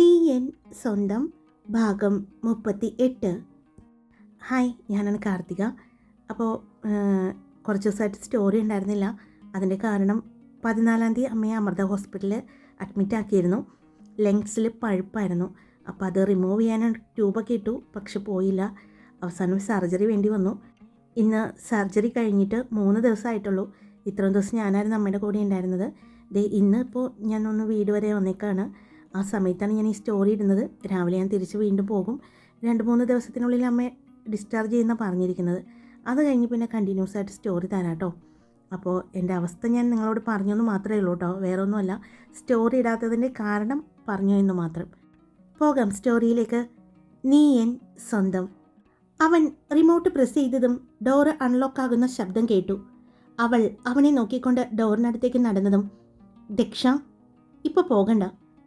നീ എൻ സ്വന്തം ഭാഗം മുപ്പത്തി എട്ട് ഹായ് ഞാനാണ് കാർത്തിക. അപ്പോൾ കുറച്ച് ദിവസമായിട്ട് സ്റ്റോറി ഉണ്ടായിരുന്നില്ല. അതിന്റെ കാരണം പതിനാലാം തീയതി അമ്മയെ അമൃത ഹോസ്പിറ്റലിൽ അഡ്മിറ്റ് ആക്കിയിരുന്നു. ലെങ്സിൽ പഴുപ്പായിരുന്നു. അപ്പോൾ അത് റിമൂവ് ചെയ്യാൻ ട്യൂബൊക്കെ ഇട്ടു പക്ഷെ പോയില്ല. അവസാനം സർജറി വേണ്ടി വന്നു. ഇന്ന് സർജറി കഴിഞ്ഞിട്ട് മൂന്ന് ദിവസമായിട്ടുള്ളൂ. ഇത്രയും ദിവസം ഞാനായിരുന്നു അമ്മയുടെ കൂടെ ഉണ്ടായിരുന്നത്. ഇന്ന് ഇപ്പോൾ ഞാനൊന്ന് വീട് വരെ വന്നേക്കാണ്. ആ സമയത്താണ് ഞാൻ ഈ സ്റ്റോറി ഇടുന്നത്. രാവിലെ ഞാൻ തിരിച്ച് വീണ്ടും പോകും. രണ്ട് മൂന്ന് ദിവസത്തിനുള്ളിൽ അമ്മയെ ഡിസ്ചാർജ് ചെയ്യുന്ന പറഞ്ഞിരിക്കുന്നത്. അത് കഴിഞ്ഞ് പിന്നെ കണ്ടിന്യൂസ് ആയിട്ട് സ്റ്റോറി തരാം കേട്ടോ അപ്പോൾ എന്റെ അവസ്ഥ ഞാൻ നിങ്ങളോട് പറഞ്ഞെന്ന് മാത്രമേ ഉള്ളൂ കേട്ടോ. വേറെ ഒന്നുമല്ല സ്റ്റോറി ഇടാത്തതിന്റെ കാരണം പറഞ്ഞു എന്ന് മാത്രം. പോകാം സ്റ്റോറിയിലേക്ക് നീ എൻ സ്വന്തം. അവൻ റിമോട്ട് പ്രസ് ചെയ്തതും ഡോർ അൺലോക്ക് ആകുന്ന ശബ്ദം കേട്ടു. അവൾ അവനെ നോക്കിക്കൊണ്ട് ഡോറിനടുത്തേക്ക് നടന്നതും ദക്ഷ ഇപ്പോൾ പോകണ്ട.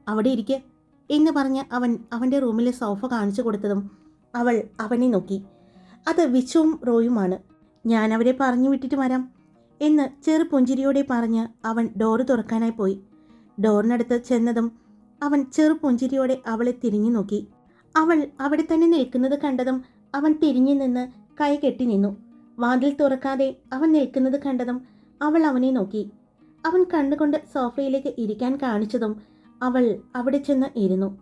അവിടെ ഇരിക്കെ എന്ന് പറഞ്ഞ് അവൻ അവന്റെ റൂമിലെ സോഫ കാണിച്ചു കൊടുത്തതും അവൾ അവനെ നോക്കി. അത് വിച്ചുവും റോയുമാണ്. ഞാൻ അവരെ പറഞ്ഞു വിട്ടിട്ട് വരാം എന്ന് ചെറു പുഞ്ചിരിയോടെ പറഞ്ഞ് അവൻ ഡോറ് തുറക്കാനായി പോയി. ഡോറിനടുത്ത് ചെന്നതും അവൻ ചെറു പുഞ്ചിരിയോടെ അവളെ തിരിഞ്ഞു നോക്കി. അവൾ അവിടെ തന്നെ നിൽക്കുന്നത് കണ്ടതും അവൻ തിരിഞ്ഞു നിന്ന് കൈ കെട്ടി നിന്നു. വാതിൽ തുറക്കാതെ അവൻ നിൽക്കുന്നത് കണ്ടതും അവൾ അവനെ നോക്കി. അവൻ കണ്ടുകൊണ്ട് സോഫയിലേക്ക് ഇരിക്കാൻ കാണിച്ചതും അവൾ അവിടെ ചെന്ന് ഇരുന്നു.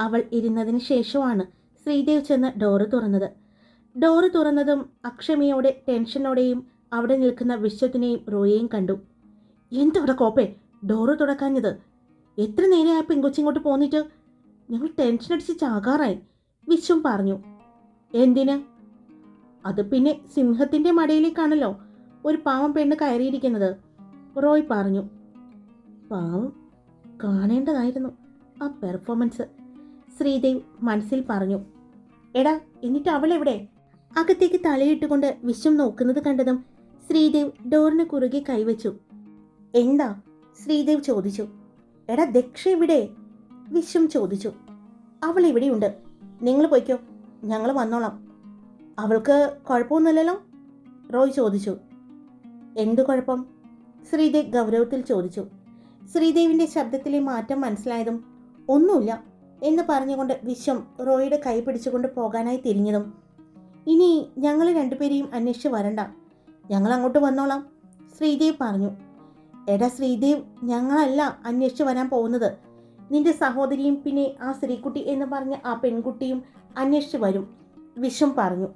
അവൾ ഇരുന്നതിന് ശേഷമാണ് ശ്രീദേവ് ചെന്ന് ഡോറ് തുറന്നത്. ഡോറ് തുറന്നതും അക്ഷമയോടെ ടെൻഷനോടെയും അവിടെ നിൽക്കുന്ന വിശ്വത്തിനെയും റോയെയും കണ്ടു. എന്തവിടെ കോപ്പേ? ഡോറ് തുടക്കാഞ്ഞത് എത്ര നേരമായി പെങ്കൊച്ചിങ്ങോട്ട് പോന്നിട്ട്? ഞങ്ങൾ ടെൻഷൻ അടിച്ച് ചാകാറായി വിശ്വം പറഞ്ഞു. എന്തിന്? അത് പിന്നെ സിംഹത്തിന്റെ മടയിലേക്കാണല്ലോ ഒരു പാവം പെണ്ണ് കയറിയിരിക്കുന്നത് റോയ് പറഞ്ഞു. പാവം കാണേണ്ടതായിരുന്നു ആ പെർഫോമൻസ് ശ്രീദേവ് മനസ്സിൽ പറഞ്ഞു എടാ എന്നിട്ട് അവളെവിടെ? അകത്തേക്ക് തലയിട്ടുകൊണ്ട് വിശ്വം നോക്കുന്നത് കണ്ടതും ശ്രീദേവ് ഡോറിന് കുറുകെ കൈവച്ചു. എന്താ? ശ്രീദേവ് ചോദിച്ചു. എടാ ദക്ഷ എവിടെ? വിശ്വം ചോദിച്ചു. അവൾ ഇവിടെയുണ്ട്. നിങ്ങൾ പോയിക്കോ. ഞങ്ങൾ വന്നോളാം. അവൾക്ക് കുഴപ്പമൊന്നുമില്ലല്ലോ? റോയ് ചോദിച്ചു. എന്തു കുഴപ്പം? ശ്രീദേവ് ഗൗരവത്തിൽ ചോദിച്ചു. ശ്രീദേവിന്റെ ശബ്ദത്തിലെ മാറ്റം മനസ്സിലായതും ഒന്നുമില്ല എന്ന് പറഞ്ഞുകൊണ്ട് വിശ്വം റോയിയുടെ കൈ പിടിച്ചുകൊണ്ട് പോകാനായി തിരിഞ്ഞതും. ഇനി ഞങ്ങൾ രണ്ടുപേരെയും അന്വേഷിച്ച് വരണ്ട. ഞങ്ങൾ അങ്ങോട്ട് വന്നോളാം ശ്രീദേവ് പറഞ്ഞു. എടാ ശ്രീദേവ് ഞങ്ങളല്ല അന്വേഷിച്ച് വരാൻ പോകുന്നത്. നിന്റെ സഹോദരിയും പിന്നെ ആ ശ്രീകുട്ടി എന്ന് പറഞ്ഞ ആ പെൺകുട്ടിയും അന്വേഷിച്ച് വരും വിശ്വം പറഞ്ഞു.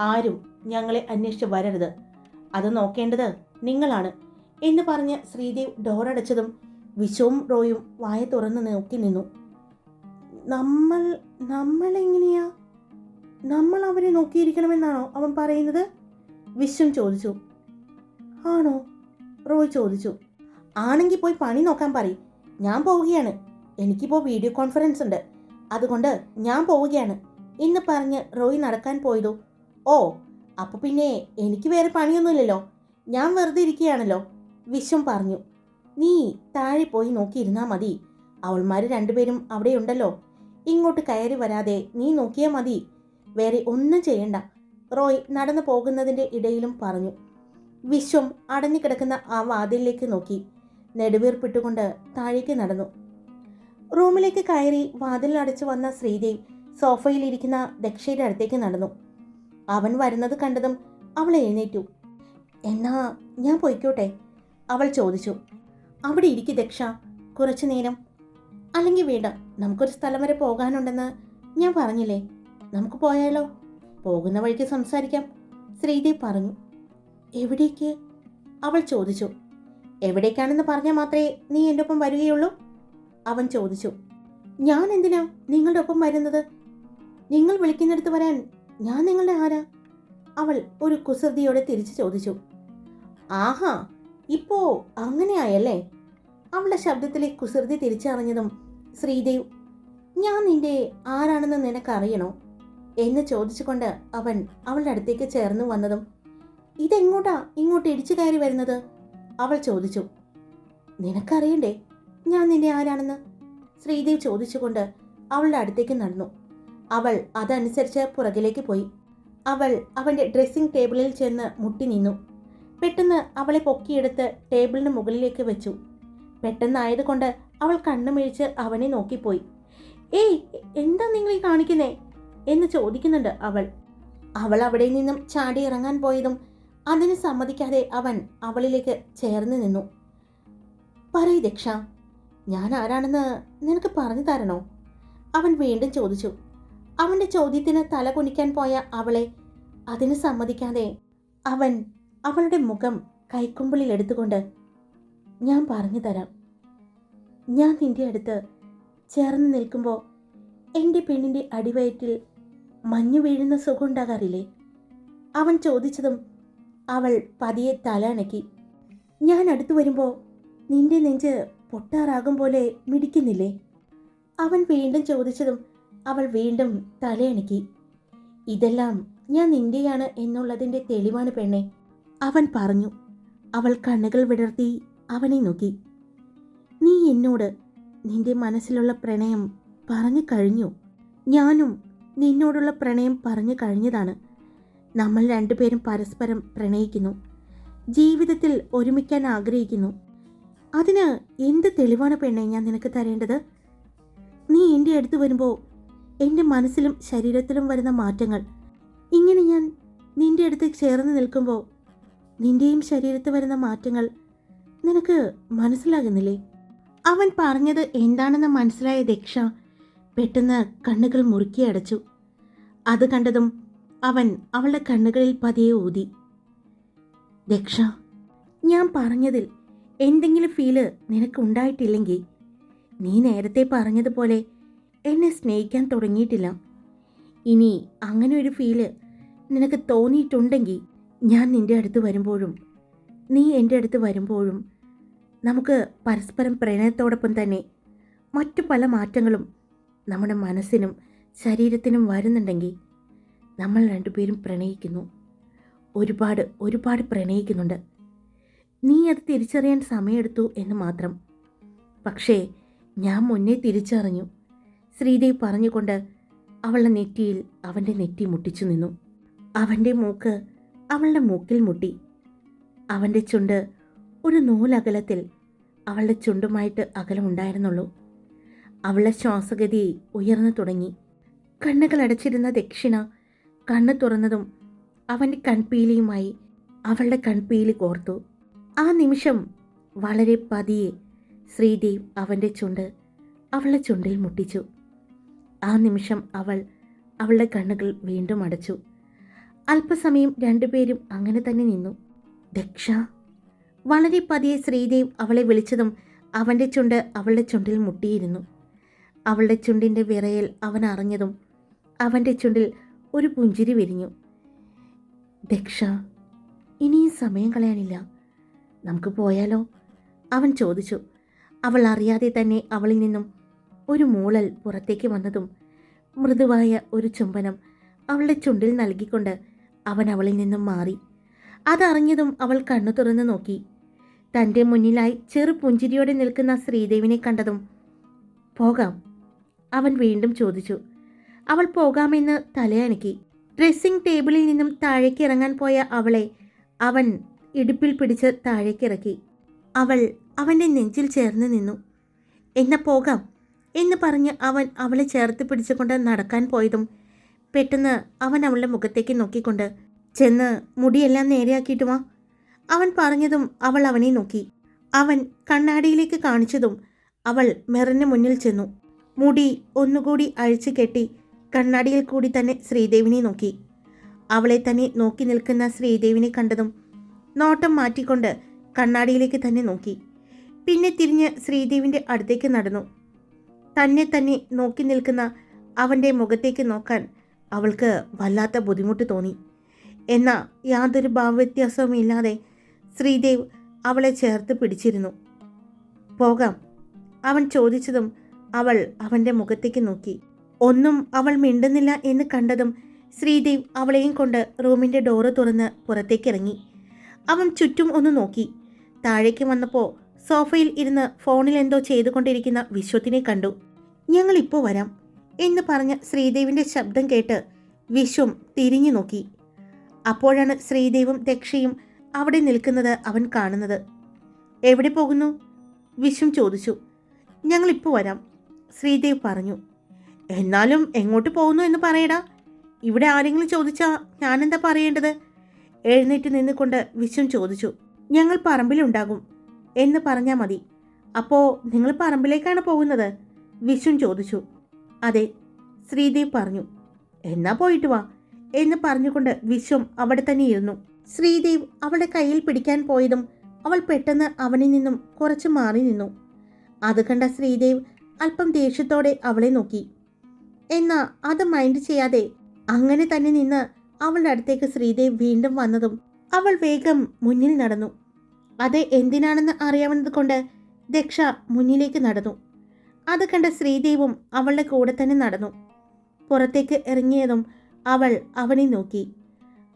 ആരും ഞങ്ങളെ അന്വേഷിച്ച് വരരുത്. അത് നോക്കേണ്ടത് നിങ്ങളാണ്. എന്ന് പറഞ്ഞ് ശ്രീദേവ് ഡോറടച്ചതും വിശ്വവും റോയും വായ തുറന്ന് നോക്കി നിന്നു. നമ്മൾ നമ്മളെങ്ങനെയാ? നമ്മൾ അവരെ നോക്കിയിരിക്കണമെന്നാണോ അവൻ പറയുന്നത്? വിശ്വം ചോദിച്ചു. ആണോ? റോയ് ചോദിച്ചു. ആണെങ്കിൽ പോയി പണി നോക്കാൻ പറയും. ഞാൻ പോവുകയാണ്. എനിക്കിപ്പോൾ വീഡിയോ കോൺഫറൻസ് ഉണ്ട്. അതുകൊണ്ട് ഞാൻ പോവുകയാണ് എന്ന് പറഞ്ഞ് റോയ് നടക്കാൻ പോയതു. ഓ അപ്പോൾ പിന്നെ എനിക്ക് വേറെ പണിയൊന്നുമില്ലല്ലോ. ഞാൻ വെറുതെ ഇരിക്കുകയാണല്ലോ. വിശ്വം പറഞ്ഞു. നീ താഴെ പോയി നോക്കിയിരുന്നാ മതി. അവൾമാർ രണ്ടുപേരും അവിടെയുണ്ടല്ലോ. ഇങ്ങോട്ട് കയറി വരാതെ നീ നോക്കിയാൽ മതി. വേറെ ഒന്നും ചെയ്യണ്ട. റോയ് നടന്നു പോകുന്നതിന്റെ ഇടയിലും പറഞ്ഞു. വിശ്വം അടഞ്ഞുകിടക്കുന്ന ആ വാതിലിലേക്ക് നോക്കി. നെടുവീർപ്പിട്ടുകൊണ്ട് താഴേക്ക് നടന്നു. റൂമിലേക്ക് കയറി വാതിലടച്ചു വന്ന ശ്രീദേവ് സോഫയിലിരിക്കുന്ന ദക്ഷയുടെ അടുത്തേക്ക് നടന്നു. അവൻ വരുന്നത് കണ്ടതും അവൾ എഴുന്നേറ്റു. എന്നാ ഞാൻ പൊയ്ക്കോട്ടെ. അവൾ ചോദിച്ചു അവിടെ ഇരിക്കു ദക്ഷ കുറച്ചു നേരം. അല്ലെങ്കിൽ വേണ്ട നമുക്കൊരു സ്ഥലം വരെ പോകാനുണ്ടെന്ന് ഞാൻ പറഞ്ഞില്ലേ? നമുക്ക് പോയാലോ? പോകുന്ന വഴിക്ക് സംസാരിക്കാം ശ്രീദേവ് പറഞ്ഞു. എവിടേക്ക്? അവൾ ചോദിച്ചു. എവിടേക്കാണെന്ന് പറഞ്ഞാൽ മാത്രമേ നീ എന്റെ ഒപ്പം വരികയുള്ളൂ? അവൻ ചോദിച്ചു. ഞാൻ എന്തിനാ നിങ്ങളുടെ ഒപ്പം വരുന്നത്? നിങ്ങൾ വിളിക്കുന്നിടത്ത് വരാൻ ഞാൻ നിങ്ങളുടെ ആരാ? അവൾ ഒരു കുസൃതിയോടെ തിരിച്ചു ചോദിച്ചു. ആഹാ ഇപ്പോ അങ്ങനെയായല്ലേ? അവളുടെ ശബ്ദത്തിലെ കുസൃതി തിരിച്ചറിഞ്ഞതും ശ്രീദേവ് ഞാൻ നിന്റെ ആരാണെന്ന് നിനക്കറിയണോ? എന്ന് ചോദിച്ചുകൊണ്ട് അവൻ അവളുടെ അടുത്തേക്ക് ചേർന്നു വന്നതും ഇതെങ്ങോട്ടാ ഇങ്ങോട്ട് ഇടിച്ചു കയറി വരുന്നത്? അവൾ ചോദിച്ചു നിനക്കറിയണ്ടേ ഞാൻ നിന്റെ ആരാണെന്ന്? ശ്രീദേവ് ചോദിച്ചുകൊണ്ട് അവളുടെ അടുത്തേക്ക് നടന്നു. അവൾ അതനുസരിച്ച് പുറകിലേക്ക് പോയി. അവൾ അവന്റെ ഡ്രസ്സിംഗ് ടേബിളിൽ ചെന്ന് മുട്ടി നിന്നു. പെട്ടെന്ന് അവളെ പൊക്കിയെടുത്ത് ടേബിളിന് മുകളിലേക്ക് വെച്ചു. പെട്ടെന്നായതുകൊണ്ട് അവൾ കണ്ണുമിഴിച്ച് അവനെ നോക്കിപ്പോയി. ഏയ് എന്താ നിങ്ങൾ ഈ കാണിക്കുന്നേ? എന്ന് ചോദിക്കുന്നുണ്ട് അവൾ. അവൾ അവിടെ നിന്നും ചാടി ഇറങ്ങാൻ പോയതും അതിന് സമ്മതിക്കാതെ അവൻ അവളിലേക്ക് ചേർന്ന് നിന്നു. പറയ് ദക്ഷ ഞാൻ ആരാണെന്ന് നിനക്ക് പറഞ്ഞു തരണോ? അവൻ വീണ്ടും ചോദിച്ചു. അവന്റെ ചോദ്യത്തിന് തല കുനിക്കാൻ പോയ അവളെ അതിന് സമ്മതിക്കാതെ അവൻ അവളുടെ മുഖം കൈക്കുമ്പിളിൽ എടുത്തുകൊണ്ട് ഞാൻ പറഞ്ഞു തരാം. ഞാൻ നിന്റെ അടുത്ത് ചേർന്ന് നിൽക്കുമ്പോൾ എന്റെ പെണ്ണിന്റെ അടിവയറ്റിൽ മഞ്ഞു വീഴുന്ന സുഖം ഉണ്ടാകാറില്ലേ അവൻ ചോദിച്ചതും അവൾ പതിയെ തല അണക്കി ഞാൻ അടുത്തു വരുമ്പോൾ നിന്റെ നെഞ്ച് പൊട്ടാറാകും പോലെ മിടിക്കുന്നില്ലേ? അവൻ വീണ്ടും ചോദിച്ചതും അവൾ വീണ്ടും തലയണക്കി ഇതെല്ലാം ഞാൻ നിന്റെയാണ് എന്നുള്ളതിന്റെ തെളിവാണ് പെണ്ണെ. അവൻ പറഞ്ഞു. അവൾ കണ്ണുകൾ വിടർത്തി അവനെ നോക്കി. നീ എന്നോട് നിന്റെ മനസ്സിലുള്ള പ്രണയം പറഞ്ഞു കഴിഞ്ഞു. ഞാനും നിന്നോടുള്ള പ്രണയം പറഞ്ഞു കഴിഞ്ഞതാണ്. നമ്മൾ രണ്ടുപേരും പരസ്പരം പ്രണയിക്കുന്നു. ജീവിതത്തിൽ ഒരുമിക്കാൻ ആഗ്രഹിക്കുന്നു. അതിന് എന്ത് തെളിവാണ് പെണ്ണെ ഞാൻ നിനക്ക് തരേണ്ടത്? നീ എന്റെ അടുത്ത് വരുമ്പോൾ എന്റെ മനസ്സിലും ശരീരത്തിലും വരുന്ന മാറ്റങ്ങൾ. ഇങ്ങനെ ഞാൻ നിന്റെ അടുത്ത് ചേർന്ന് നിൽക്കുമ്പോൾ നിന്റെയും ശരീരത്ത് വരുന്ന മാറ്റങ്ങൾ നിനക്ക് മനസ്സിലാകുന്നില്ലേ? അവൻ പറഞ്ഞത് എന്താണെന്ന് മനസ്സിലായ ദക്ഷ പെട്ടെന്ന് കണ്ണുകൾ മുറുക്കി അടച്ചു. അത് കണ്ടതും അവൻ അവളുടെ കണ്ണുകളിൽ പതിയെ ഊതി. ദക്ഷ ഞാൻ പറഞ്ഞതിൽ എന്തെങ്കിലും ഫീൽ നിനക്ക് ഉണ്ടായിട്ടില്ലെങ്കിൽ നീ നേരത്തെ പറഞ്ഞതുപോലെ എന്നെ സ്നേഹിക്കാൻ തുടങ്ങിയിട്ടില്ല. ഇനി അങ്ങനെ ഒരു ഫീൽ നിനക്ക് തോന്നിയിട്ടുണ്ടെങ്കിൽ ഞാൻ നിന്റെ അടുത്ത് വരുമ്പോഴും നീ എന്റെ അടുത്ത് വരുമ്പോഴും നമുക്ക് പരസ്പരം പ്രണയത്തോടൊപ്പം തന്നെ മറ്റു പല മാറ്റങ്ങളും നമ്മുടെ മനസ്സിനും ശരീരത്തിനും വരുന്നുണ്ടെങ്കിൽ നമ്മൾ രണ്ടുപേരും പ്രണയിക്കുന്നു. ഒരുപാട് ഒരുപാട് പ്രണയിക്കുന്നുണ്ട്. നീ അത് തിരിച്ചറിയാൻ സമയമെടുത്തു എന്ന് മാത്രം. പക്ഷേ ഞാൻ മുന്നേ തിരിച്ചറിഞ്ഞു. ശ്രീദേവ് പറഞ്ഞുകൊണ്ട് അവളുടെ നെറ്റിയിൽ അവന്റെ നെറ്റി മുട്ടിച്ചു നിന്നു. അവന്റെ മൂക്ക് അവളുടെ മൂക്കിൽ മുട്ടി. അവന്റെ ചുണ്ട് ഒരു നൂലകലത്തിൽ അവളുടെ ചുണ്ടുമായിട്ട് അകലമുണ്ടായിരുന്നുള്ളൂ അവളുടെ ശ്വാസഗതി ഉയർന്നു തുടങ്ങി. കണ്ണുകൾ അടച്ചിരുന്ന ദക്ഷിണ കണ്ണ് തുറന്നതും അവന്റെ കൺപീലിയുമായി അവളുടെ കൺപീലി കോർത്തു. ആ നിമിഷം വളരെ പതിയെ ശ്രീദേവ് അവന്റെ ചുണ്ട് അവളുടെ ചുണ്ടിൽ മുട്ടിച്ചു. ആ നിമിഷം അവൾ അവളുടെ കണ്ണുകൾ വീണ്ടും അടച്ചു. അല്പസമയം രണ്ടുപേരും അങ്ങനെ തന്നെ നിന്നു. ദക്ഷ വളരെ പതിയെ ശ്രീദേവ് അവളെ വിളിച്ചതും അവന്റെ ചുണ്ട് അവളുടെ ചുണ്ടിൽ മുട്ടിയിരുന്നു. അവളുടെ ചുണ്ടിന്റെ വിറയൽ അവൻ അറിഞ്ഞതും അവന്റെ ചുണ്ടിൽ ഒരു പുഞ്ചിരി വിരിഞ്ഞു. ദക്ഷ ഇനിയും സമയം കളയാനില്ല. നമുക്ക് പോയാലോ? അവൻ ചോദിച്ചു. അവൾ അറിയാതെ തന്നെ അവളിൽ നിന്നും ഒരു മൂളൽ പുറത്തേക്ക് വന്നതും മൃദുവായ ഒരു ചുംബനം അവളുടെ ചുണ്ടിൽ നൽകിക്കൊണ്ട് അവൻ അവളിൽ നിന്നും മാറി. അതറിഞ്ഞതും അവൾ കണ്ണു തുറന്നു നോക്കി. തന്റെ മുന്നിലായി ചെറു പുഞ്ചിരിയോടെ നിൽക്കുന്ന ശ്രീദേവിനെ കണ്ടതും പോകാം അവൻ വീണ്ടും ചോദിച്ചു. അവൾ പോകാമെന്ന് തലയണക്കി ഡ്രസ്സിംഗ് ടേബിളിൽ നിന്നും താഴേക്ക് ഇറങ്ങാൻ പോയ അവളെ അവൻ ഇടുപ്പിൽ പിടിച്ച് താഴേക്കിറക്കി അവൾ അവന്റെ നെഞ്ചിൽ ചേർന്ന് നിന്നു. എന്നാ പോകാം എന്ന് പറഞ്ഞ് അവൻ അവളെ ചേർത്ത് പിടിച്ചുകൊണ്ട് നടക്കാൻ പോയതും പെട്ടെന്ന് അവൻ അവളുടെ മുഖത്തേക്ക് നോക്കിക്കൊണ്ട് ചെന്ന് മുടിയെല്ലാം നേരെയാക്കിയിട്ട് വാ. അവൻ പറഞ്ഞതും അവൾ അവനെ നോക്കി. അവൻ കണ്ണാടിയിലേക്ക് കാണിച്ചതും അവൾ മെറിന് മുന്നിൽ ചെന്നു. മുടി ഒന്നുകൂടി അഴിച്ചു കെട്ടി കണ്ണാടിയിൽ കൂടി തന്നെ ശ്രീദേവിനെ നോക്കി. അവളെ തന്നെ നോക്കി നിൽക്കുന്ന ശ്രീദേവിനെ കണ്ടതും നോട്ടം മാറ്റിക്കൊണ്ട് കണ്ണാടിയിലേക്ക് തന്നെ നോക്കി. പിന്നെ തിരിഞ്ഞ് ശ്രീദേവിന്റെ അടുത്തേക്ക് നടന്നു. തന്നെ തന്നെ നോക്കി നിൽക്കുന്ന അവന്റെ മുഖത്തേക്ക് നോക്കാൻ അവൾക്ക് വല്ലാത്ത ബുദ്ധിമുട്ട് തോന്നി. എന്നാൽ യാതൊരു ഭാവവ്യത്യാസവും ഇല്ലാതെ ശ്രീദേവ് അവളെ ചേർത്ത് പിടിച്ചിരുന്നു. പോകാം. അവൻ ചോദിച്ചതും അവൾ അവന്റെ മുഖത്തേക്ക് നോക്കി. ഒന്നും അവൾ മിണ്ടുന്നില്ല എന്ന് കണ്ടതും ശ്രീദേവ് അവളെയും കൊണ്ട് റൂമിന്റെ ഡോറ് തുറന്ന് പുറത്തേക്ക് ഇറങ്ങി. അവൻ ചുറ്റും ഒന്ന് നോക്കി. താഴേക്ക് വന്നപ്പോൾ സോഫയിൽ ഇരുന്ന് ഫോണിൽ എന്തോ ചെയ്തുകൊണ്ടിരിക്കുന്ന വിശ്വത്തിനെ കണ്ടു. ഞങ്ങളിപ്പോൾ വരാം. എന്ന് പറഞ്ഞ ശ്രീദേവിന്റെ ശബ്ദം കേട്ട് വിശ്വം തിരിഞ്ഞു നോക്കി. അപ്പോഴാണ് ശ്രീദേവും ദക്ഷയും അവിടെ നിൽക്കുന്നത് അവൻ കാണുന്നത്. എവിടെ പോകുന്നു? വിശ്വം ചോദിച്ചു. ഞങ്ങളിപ്പോൾ വരാം ശ്രീദേവ് പറഞ്ഞു. എന്നാലും എങ്ങോട്ട് പോകുന്നു എന്ന് പറയടാ. ഇവിടെ ആരെങ്കിലും ചോദിച്ചാൽ ഞാനെന്താ പറയേണ്ടത്? എഴുന്നേറ്റ് നിന്നുകൊണ്ട് വിശ്വം ചോദിച്ചു. ഞങ്ങൾ പറമ്പിലുണ്ടാകും എന്ന് പറഞ്ഞാൽ മതി. അപ്പോൾ നിങ്ങൾ പറമ്പിലേക്കാണ് പോകുന്നത്? വിശ്വം ചോദിച്ചു. അതെ ശ്രീദേവ് പറഞ്ഞു. എന്നാ പോയിട്ട് വാ എന്ന് പറഞ്ഞുകൊണ്ട് വിശ്വം അവിടെ തന്നെ ഇരുന്നു. ശ്രീദേവ് അവളുടെ കയ്യിൽ പിടിക്കാൻ പോയതും അവൾ പെട്ടെന്ന് അവനിൽ നിന്നും കുറച്ച് മാറി നിന്നു. അത് കണ്ട ശ്രീദേവ് അല്പം ദേഷ്യത്തോടെ അവളെ നോക്കി. എന്നാ അത് മൈൻഡ് ചെയ്യാതെ അങ്ങനെ തന്നെ നിന്ന് അവളുടെ അടുത്തേക്ക് ശ്രീദേവ് വീണ്ടും വന്നതും അവൾ വേഗം മുന്നിൽ നടന്നു. അത് എന്തിനാണെന്ന് അറിയാവുന്നത് കൊണ്ട് ദക്ഷ മുന്നിലേക്ക് നടന്നു. അത് കണ്ട ശ്രീദേവും അവളുടെ കൂടെ തന്നെ നടന്നു. പുറത്തേക്ക് ഇറങ്ങിയതും അവൾ അവനെ നോക്കി.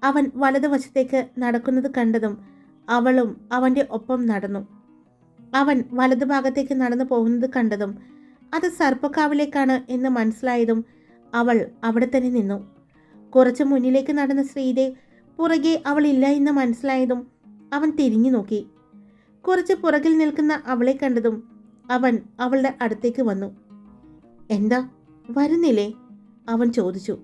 അവൻ വലതുവശത്തേക്ക് നടക്കുന്നത് കണ്ടതും അവളും അവന്റെ ഒപ്പം നടന്നു. അവൻ വലതുഭാഗത്തേക്ക് നടന്നു പോകുന്നത് കണ്ടതും അത് സർപ്പക്കാവിലേക്കാണ് എന്ന് മനസ്സിലായതും അവൾ അവിടെ തന്നെ നിന്നു. കുറച്ച് മുന്നിലേക്ക് നടന്ന ശ്രീദേവ് പുറകെ അവൾ ഇല്ല എന്ന് മനസ്സിലായതും അവൻ തിരിഞ്ഞു നോക്കി. കുറച്ച് പുറകിൽ നിൽക്കുന്ന അവളെ കണ്ടതും അവൻ അവളുടെ അടുത്തേക്ക് വന്നു. എന്താ? വരുന്നില്ലേ? അവൻ ചോദിച്ചു.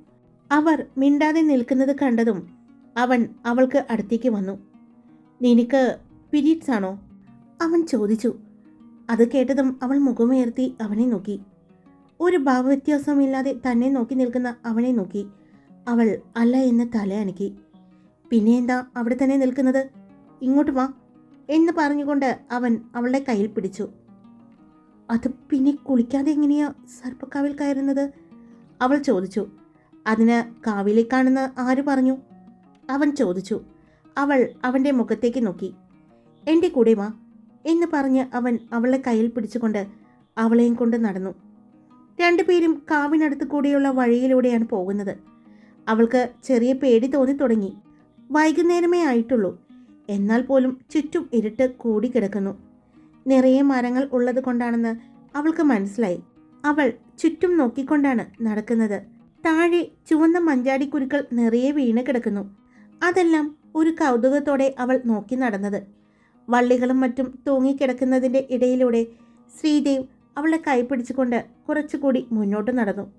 അവർ മിണ്ടാതെ നിൽക്കുന്നത് കണ്ടതും അവൻ അവൾക്ക് അടുത്തേക്ക് വന്നു. നിനക്ക് പീരീഡ്സ് ആണോ? അവൻ ചോദിച്ചു. അത് കേട്ടതും അവൾ മുഖമുയർത്തി അവനെ നോക്കി. ഒരു ഭാവവ്യത്യാസമില്ലാതെ തന്നെ നോക്കി നിൽക്കുന്ന അവനെ നോക്കി. അവൾ അല്ല എന്ന് തലയണക്കി പിന്നെ എന്താ അവിടെ തന്നെ നിൽക്കുന്നത്? ഇങ്ങോട്ട് വാ എന്ന് പറഞ്ഞുകൊണ്ട് അവൻ അവളുടെ കയ്യിൽ പിടിച്ചു. അത് പിന്നെ കുളിക്കാതെ എങ്ങനെയാ സർപ്പക്കാവിൽ കയറുന്നത്? അവൾ ചോദിച്ചു. അതിന് കാവിലേക്കാണെന്ന് ആര് പറഞ്ഞു? അവൻ ചോദിച്ചു. അവൾ അവന്റെ മുഖത്തേക്ക് നോക്കി. എന്റെ കൂടെ വാ എന്ന് പറഞ്ഞ് അവൻ അവളെ കയ്യിൽ പിടിച്ചുകൊണ്ട് അവളെയും കൊണ്ട് നടന്നു. രണ്ടുപേരും കാവിനടുത്ത് കൂടിയുള്ള വഴിയിലൂടെയാണ് പോകുന്നത്. അവൾക്ക് ചെറിയ പേടി തോന്നി തുടങ്ങി. വൈകുന്നേരമേ ആയിട്ടുള്ളൂ. എന്നാൽ പോലും ചുറ്റും ഇരുട്ട് കൂടിക്കിടക്കുന്നു. നിറയെ മരങ്ങൾ ഉള്ളത് കൊണ്ടാണെന്ന് അവൾക്ക് മനസ്സിലായി. അവൾ ചുറ്റും നോക്കിക്കൊണ്ടാണ് നടക്കുന്നത്. താഴെ ചുവന്ന മഞ്ചാടിക്കുരുക്കൾ നിറയെ വീണ് കിടക്കുന്നു. അതെല്ലാം ഒരു കൗതുകത്തോടെ അവൾ നോക്കി നടന്നത്. വള്ളികളും മറ്റും തൂങ്ങിക്കിടക്കുന്നതിന്റെ ഇടയിലൂടെ ശ്രീദേവ് അവളെ കൈപ്പിടിച്ചുകൊണ്ട് കുറച്ചുകൂടി മുന്നോട്ട് നടന്നു.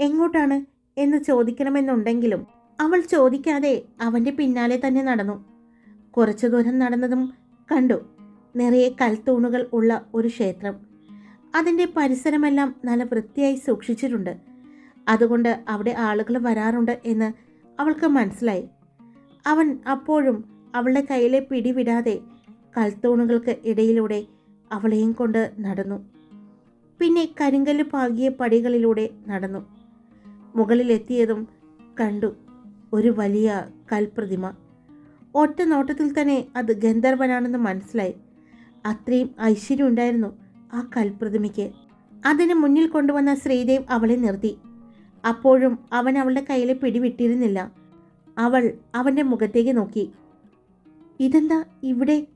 എങ്ങോട്ടാണ് എന്ന് ചോദിക്കണമെന്നുണ്ടെങ്കിലും അവൾ ചോദിക്കാതെ അവന്റെ പിന്നാലെ തന്നെ നടന്നു. കുറച്ചു ദൂരം നടന്നതും കണ്ടു. നിറയെ കൽത്തൂണുകൾ ഉള്ള ഒരു ക്ഷേത്രം. അതിന്റെ പരിസരമെല്ലാം നല്ല വൃത്തിയായി സൂക്ഷിച്ചിട്ടുണ്ട്. അതുകൊണ്ട് അവിടെ ആളുകൾ വരാറുണ്ട് എന്ന് അവൾക്ക് മനസ്സിലായി. അവൻ അപ്പോഴും അവളുടെ കയ്യിലെ പിടിവിടാതെ കൽത്തൂണുകൾക്ക് ഇടയിലൂടെ അവളെയും കൊണ്ട് നടന്നു. പിന്നെ കരിങ്കല്ല് പാകിയ പടികളിലൂടെ നടന്നു. മുകളിലെത്തിയതും കണ്ടു ഒരു വലിയ കൽപ്രതിമ. ഒറ്റ നോട്ടത്തിൽ തന്നെ അത് ഗന്ധർവനാണെന്ന് മനസ്സിലായി. അത്രയും ഐശ്വര്യം ഉണ്ടായിരുന്നു ആ കൽപ്രതിമയ്ക്ക്. അതിന് മുന്നിൽ കൊണ്ടുവന്ന ശ്രീദേവ് അവളെ നിർത്തി. അപ്പോഴും അവൻ അവളുടെ കയ്യിലെ പിടിവിട്ടിരുന്നില്ല. അവൾ അവന്റെ മുഖത്തേക്ക് നോക്കി. ഇതെന്താ ഇവിടെ?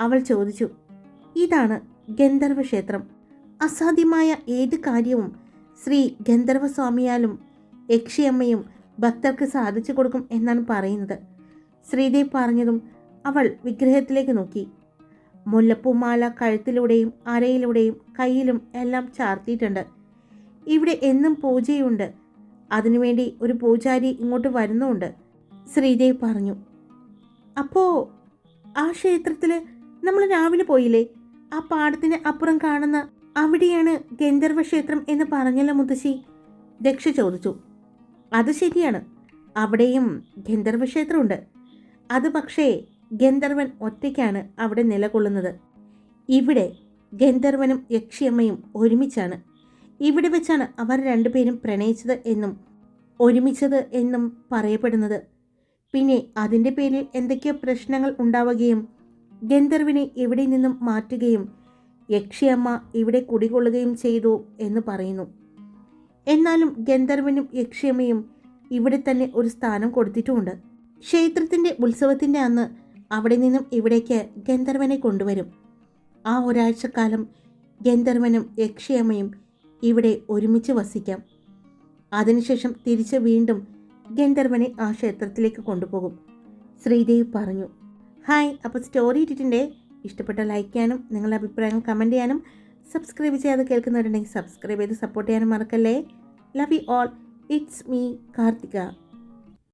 അവൾ ചോദിച്ചു. ഇതാണ് ഗന്ധർവ ക്ഷേത്രം. അസാധ്യമായ ഏത് കാര്യവും ശ്രീ ഗന്ധർവസ്വാമിയാലും യക്ഷിയമ്മയും ഭക്തർക്ക് സാധിച്ചു കൊടുക്കും എന്നാണ് പറയുന്നത്. ശ്രീദേവ് പറഞ്ഞതും അവൾ വിഗ്രഹത്തിലേക്ക് നോക്കി. മുല്ലപ്പൂമാല കഴുത്തിലൂടെയും അരയിലൂടെയും കയ്യിലും എല്ലാം ചാർത്തിയിട്ടുണ്ട്. ഇവിടെ എന്നും പൂജയുണ്ട്. അതിനുവേണ്ടി ഒരു പൂജാരി ഇങ്ങോട്ട് വരുന്നുണ്ട്. ശ്രീദേവ് പറഞ്ഞു അപ്പോ ആ ക്ഷേത്രത്തിൽ നമ്മൾ രാവിലെ പോയില്ലേ? ആ പാടത്തിന് അപ്പുറം കാണുന്ന അവിടെയാണ് ഗന്ധർവ ക്ഷേത്രം എന്ന് പറഞ്ഞല്ലോ മുത്തശ്ശി? ദക്ഷ ചോദിച്ചു. അത് ശരിയാണ്. അവിടെയും ഗന്ധർവ ക്ഷേത്രമുണ്ട്. അത് പക്ഷേ ഗന്ധർവൻ ഒറ്റയ്ക്കാണ് അവിടെ നിലകൊള്ളുന്നത്. ഇവിടെ ഗന്ധർവനും യക്ഷിയമ്മയും ഒരുമിച്ചാണ്. ഇവിടെ വെച്ചാണ് അവർ രണ്ടുപേരും പ്രണയിച്ചത് എന്നും ഒരുമിച്ചത് എന്നും പറയപ്പെടുന്നത്. പിന്നെ അതിന്റെ പേരിൽ എന്തൊക്കെയോ പ്രശ്നങ്ങൾ ഉണ്ടാവുകയും ഗന്ധർവിനെ ഇവിടെ നിന്നും മാറ്റുകയും യക്ഷിയമ്മ ഇവിടെ കുടികൊള്ളുകയും ചെയ്തു എന്ന് പറയുന്നു. എന്നാലും ഗന്ധർവനും യക്ഷിയമ്മയും ഇവിടെ തന്നെ ഒരു സ്ഥാനം കൊടുത്തിട്ടുമുണ്ട്. ക്ഷേത്രത്തിന്റെ ഉത്സവത്തിന്റെ അന്ന് അവിടെ നിന്നും ഇവിടേക്ക് ഗന്ധർവനെ കൊണ്ടുവരും. ആ ഒരാഴ്ചക്കാലം ഗന്ധർവനും യക്ഷിയമ്മയും ഇവിടെ ഒരുമിച്ച് വസിക്കാം. അതിനുശേഷം തിരിച്ച് വീണ്ടും ഗന്ധർവനെ ആ ക്ഷേത്രത്തിലേക്ക് കൊണ്ടുപോകും. ശ്രീദേവ് പറഞ്ഞു ഹായ് അപ്പോൾ സ്റ്റോറി ഇട്ടിട്ടുണ്ടേ? ഇഷ്ടപ്പെട്ട ലൈക്ക് ചെയ്യാനും നിങ്ങളുടെ അഭിപ്രായങ്ങൾ കമന്റ് ചെയ്യാനും സബ്സ്ക്രൈബ് ചെയ്യാതെ കേൾക്കുന്നവരുണ്ടെങ്കിൽ സബ്സ്ക്രൈബ് ചെയ്ത് സപ്പോർട്ട് ചെയ്യാനും മറക്കല്ലേ? Love you all. It's me Karthika.